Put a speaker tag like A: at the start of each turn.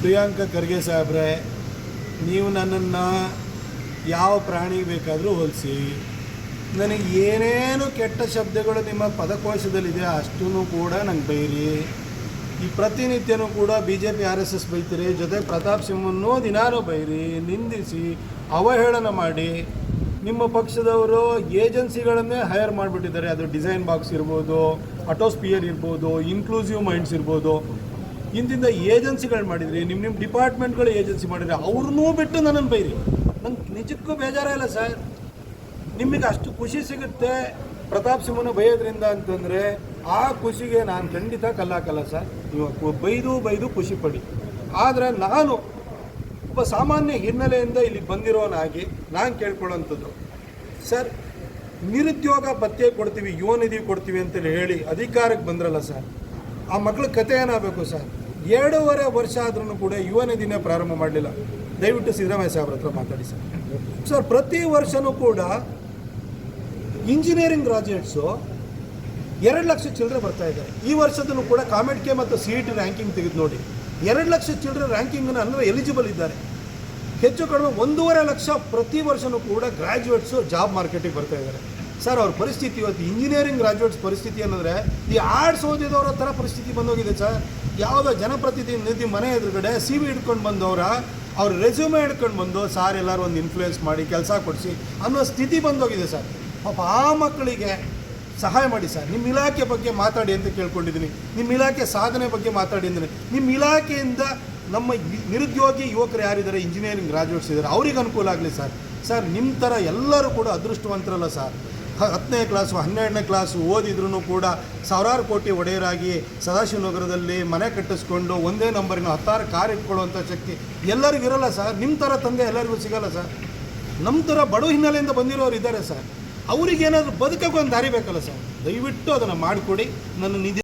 A: ಪ್ರಿಯಾಂಕ ಖರ್ಗೆ ಸಾಹೇಬ್ರೆ, ನೀವು ನನ್ನನ್ನು ಯಾವ ಪ್ರಾಣಿ ಬೇಕಾದರೂ ಹೋಲಿಸಿ. ನನಗೆ ಏನೇನು ಕೆಟ್ಟ ಶಬ್ದಗಳು ನಿಮ್ಮ ಪದಕೋಶದಲ್ಲಿದೆ ಅಷ್ಟೂ ಕೂಡ ನಂಗೆ ಬೈರಿ ಈ ಪ್ರತಿನಿತ್ಯನೂ ಕೂಡ B J P R S S ಬೈತೀರಿ, ಜೊತೆ ಪ್ರತಾಪ್ ಸಿಂಹನ್ನು ದಿನಾನೂ ಬೈರಿ, ನಿಂದಿಸಿ, ಅವಹೇಳನ ಮಾಡಿ. ನಿಮ್ಮ ಪಕ್ಷದವರು ಏಜೆನ್ಸಿಗಳನ್ನೇ ಹೈರ್ ಮಾಡಿಬಿಟ್ಟಿದ್ದಾರೆ. ಅದು ಡಿಸೈನ್ ಬಾಕ್ಸ್ ಇರ್ಬೋದು ಅಟೋಸ್ಪಿಯರ್ ಇರ್ಬೋದು ಇನ್ಕ್ಲೂಸಿವ್ ಮೈಂಡ್ಸ್ ಇರ್ಬೋದು. ಇಂತಿಂದ ಏಜೆನ್ಸಿಗಳು ಮಾಡಿದ್ರಿ ನಿಮ್ಮ ನಿಮ್ಮ ಡಿಪಾರ್ಟ್ಮೆಂಟ್ಗಳು ಏಜೆನ್ಸಿ ಮಾಡಿದರೆ ಅವ್ರನ್ನೂ ಬಿಟ್ಟು ನನ್ನನ್ನು ಬೈರಿ. ನಂಗೆ ನಿಜಕ್ಕೂ ಬೇಜಾರ ಇಲ್ಲ ಸರ್ ನಿಮಗೆ ಅಷ್ಟು ಖುಷಿ ಸಿಗುತ್ತೆ ಪ್ರತಾಪ್ ಸಿಂಹನ ಬೈಯೋದ್ರಿಂದ ಅಂತಂದರೆ, ಆ ಖುಷಿಗೆ ನಾನು ಖಂಡಿತ ಕಲ್ಲಾಕಲ್ಲ ಸರ್ ನೀವು ಬೈದು ಬೈದು ಖುಷಿ ಪಡಿ. ಆದರೆ ನಾನು ಒಬ್ಬ ಸಾಮಾನ್ಯ ಹಿನ್ನೆಲೆಯಿಂದ ಇಲ್ಲಿಗೆ ಬಂದಿರೋನಾಗಿ ನಾನು ಕೇಳ್ಕೊಳ್ಳೋಂಥದ್ದು. ಸರ್, ನಿರುದ್ಯೋಗ ಪತ್ತೆ ಕೊಡ್ತೀವಿ ಯುವ ನಿಧಿ ಕೊಡ್ತೀವಿ ಅಂತೇಳಿ ಹೇಳಿ ಅಧಿಕಾರಕ್ಕೆ ಬಂದ್ರಲ್ಲ ಸರ್ ಆ ಮಕ್ಳ ಕತೆ ಏನಾಗಬೇಕು ಸರ್ ಎರಡೂವರೆ ವರ್ಷ ಆದ್ರೂ ಕೂಡ ಯುವ ನಿಧಿನೇ ಪ್ರಾರಂಭ ಮಾಡಲಿಲ್ಲ. ದಯವಿಟ್ಟು ಸಿದ್ದರಾಮಯ್ಯ ಸಾಹೇಬ್ರ ಹತ್ರ ಮಾತಾಡಿ ಸರ್. ಸರ್, ಪ್ರತಿ ವರ್ಷವೂ ಕೂಡ ಇಂಜಿನಿಯರಿಂಗ್ ಗ್ರಾಜುಯೇಟ್ಸು ಎರಡು ಲಕ್ಷ ಚಿಲ್ಡ್ರೆ ಬರ್ತಾ ಇದ್ದಾರೆ. ಈ ವರ್ಷದಲ್ಲೂ ಕೂಡ ಕಾಮೆಂಟ್ ಕೆ ಮತ್ತು ಸಿ ಇ ಟಿ ರ್ಯಾಂಕಿಂಗ್ ತೆಗೆದು ನೋಡಿ. ಎರಡು ಲಕ್ಷ ಚಿಲ್ಡ್ರೆ ರ್ಯಾಂಕಿಂಗ್ನ ಅಂದರೆ ಎಲಿಜಿಬಲ್ ಇದ್ದಾರೆ. ಹೆಚ್ಚು ಕಡಿಮೆ ಒಂದೂವರೆ ಲಕ್ಷ ಪ್ರತಿ ವರ್ಷವೂ ಕೂಡ ಗ್ರ್ಯಾಜುಯೇಟ್ಸು ಜಾಬ್ ಮಾರ್ಕೆಟಿಗೆ ಬರ್ತಾ ಇದ್ದಾರೆ. ಸರ್, ಅವ್ರ ಪರಿಸ್ಥಿತಿ ಇವತ್ತು ಇಂಜಿನಿಯರಿಂಗ್ ಗ್ರಾಜ್ಯುಯೇಟ್ಸ್ ಪರಿಸ್ಥಿತಿ ಅನ್ನೋದ್ರೆ, ಈ ಆರ್ಟ್ಸ್ ಓದಿದವರ ಥರ ಪರಿಸ್ಥಿತಿ ಬಂದೋಗಿದೆ ಸರ್. ಯಾವುದೋ ಜನಪ್ರತಿನಿಧಿ ಮನೆ ಎದುರುಗಡೆ ಸಿ ವಿ ಹಿಡ್ಕೊಂಡು ಬಂದವರ, ಅವ್ರ ರೆಸ್ಯೂಮೆ ಹಿಡ್ಕೊಂಡು ಬಂದು, ಸಾರ್, ಎಲ್ಲರೂ ಒಂದು ಇನ್ಫ್ಲೂಯೆನ್ಸ್ ಮಾಡಿ, ಕೆಲಸ ಕೊಡಿಸಿ ಅನ್ನೋ ಸ್ಥಿತಿ ಬಂದೋಗಿದೆ ಸರ್. ಪಾಪ ಆ ಮಕ್ಕಳಿಗೆ ಸಹಾಯ ಮಾಡಿ ಸರ್. ನಿಮ್ಮ ಇಲಾಖೆ ಬಗ್ಗೆ ಮಾತಾಡಿ ಅಂತ ಕೇಳ್ಕೊಂಡಿದ್ದೀನಿ. ನಿಮ್ಮ ಇಲಾಖೆ ಸಾಧನೆ ಬಗ್ಗೆ ಮಾತಾಡಿ ಅಂದರೆ ನಿಮ್ಮ ಇಲಾಖೆಯಿಂದ ನಮ್ಮ ನಿರುದ್ಯೋಗಿ ಯುವಕರು ಯಾರಿದ್ದಾರೆ ಇಂಜಿನಿಯರಿಂಗ್ ಗ್ರಾಜ್ಯುಯೇಟ್ಸ್ ಇದ್ದಾರೆ, ಅವ್ರಿಗೆ ಅನುಕೂಲ ಆಗಲಿ ಸರ್. ಸರ್ ನಿಮ್ಮ ಥರ ಎಲ್ಲರೂ ಕೂಡ ಅದೃಷ್ಟವಂತರಲ್ಲ ಸರ್. ಹತ್ತನೇ ಕ್ಲಾಸು ಹನ್ನೆರಡನೇ ಕ್ಲಾಸು ಓದಿದ್ರೂ ಕೂಡ ಸಾವಿರಾರು ಕೋಟಿ ಒಡೆಯರಾಗಿ ಸದಾಶಿವನಗರದಲ್ಲಿ ಮನೆ ಕಟ್ಟಿಸ್ಕೊಂಡು ಒಂದೇ ನಂಬರಿನ ಹತ್ತಾರು ಕಾರ್ ಇಟ್ಕೊಳ್ಳುವಂಥ ಶಕ್ತಿ ಎಲ್ಲರಿಗೂ ಇರಲ್ಲ ಸರ್ ನಿಮ್ಮ ಥರ ತಂದೆ ಎಲ್ಲರಿಗೂ ಸಿಗಲ್ಲ ಸರ್ ನಮ್ಮ ಥರ ಬಡವ ಹಿನ್ನೆಲೆಯಿಂದ ಬಂದಿರೋರು ಇದ್ದಾರೆ ಸರ್ ಅವ್ರಿಗೇನಾದರೂ ಬದುಕಕ್ಕೆ ಒಂದು ದಾರಿ ಬೇಕಲ್ಲ ಸರ್ ದಯವಿಟ್ಟು ಅದನ್ನು ಮಾಡಿಕೊಡಿ. ನನ್ನ ನಿಧಿ